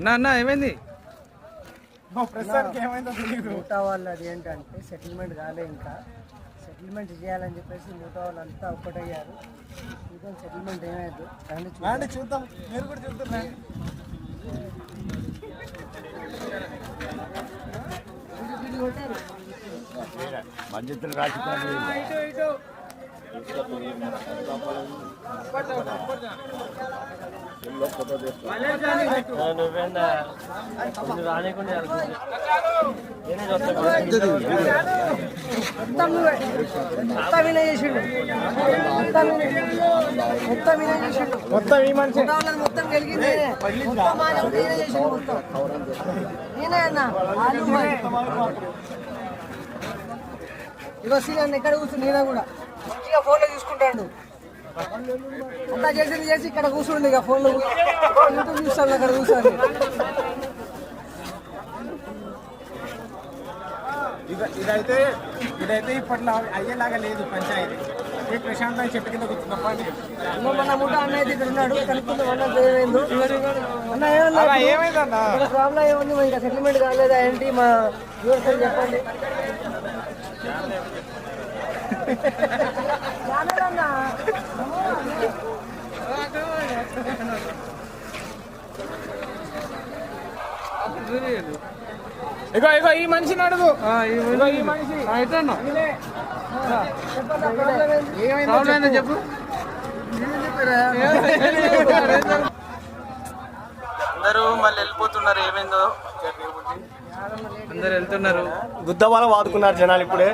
అన్న అన్న ఏమైంది? ప్రస్తుతానికి ఏమైందో తెలియదు మూటా వాళ్ళది ఏంటంటే సెటిల్మెంట్ కాలే ఇంకా. సెటిల్మెంట్ చేయాలని చెప్పేసి మూటా వాళ్ళంతా ఒక్కటయ్యారు. చూద్దాం సెటిల్మెంట్ ఏమైంది? రండి చూద్దాం. రండి చూద్దాం. మీరు కూడా చూద్దాం మధ్యతులు రాజకీయాలు మొత్తం చేసిండు మొత్తం చేసిండు మొత్తం ఈ మనిషి మొత్తం గెలిగింది అన్న ఇగో ఎక్కడ కూర్చుని కూడా మంచిగా ఫోన్లో చూసుకుంటాడు అంతా చేసింది చేసి ఇక్కడ కూర్చుండి ఇక ఫోన్లో యూట్యూబ్ చూస్తాను అక్కడ కూర్చొని. ఇది- ఇదైతే ఇదైతే ఇప్పట్లో అయ్యేలాగా లేదు పంచాయతీ. ఈ ప్రశాంతంగా చెట్టు కింద ఇంకో మన ముఠా అన్న అయితే ఇక్కడ ఉన్నాడు కనుక్కుందాం అన్న ఏమైందో? ఏమైందన్నా? ప్రాబ్లం ఏముంది? మరి ఇంకా సెటిల్మెంట్ కాలేదా ఏంటి? మా అని చెప్పండి. ఇగో ఇగో ఈ మనిషిని అడుగు ఇగో ఈ మనిషి? ఏమైందో ఏందో చెప్పు. అందరూ మళ్ళీ వెళ్ళిపోతున్నారు ఏమైందో? అందరు వెళ్తున్నారు. గుద్దవాల వాదుకున్నారు జనాలు ఇప్పుడే.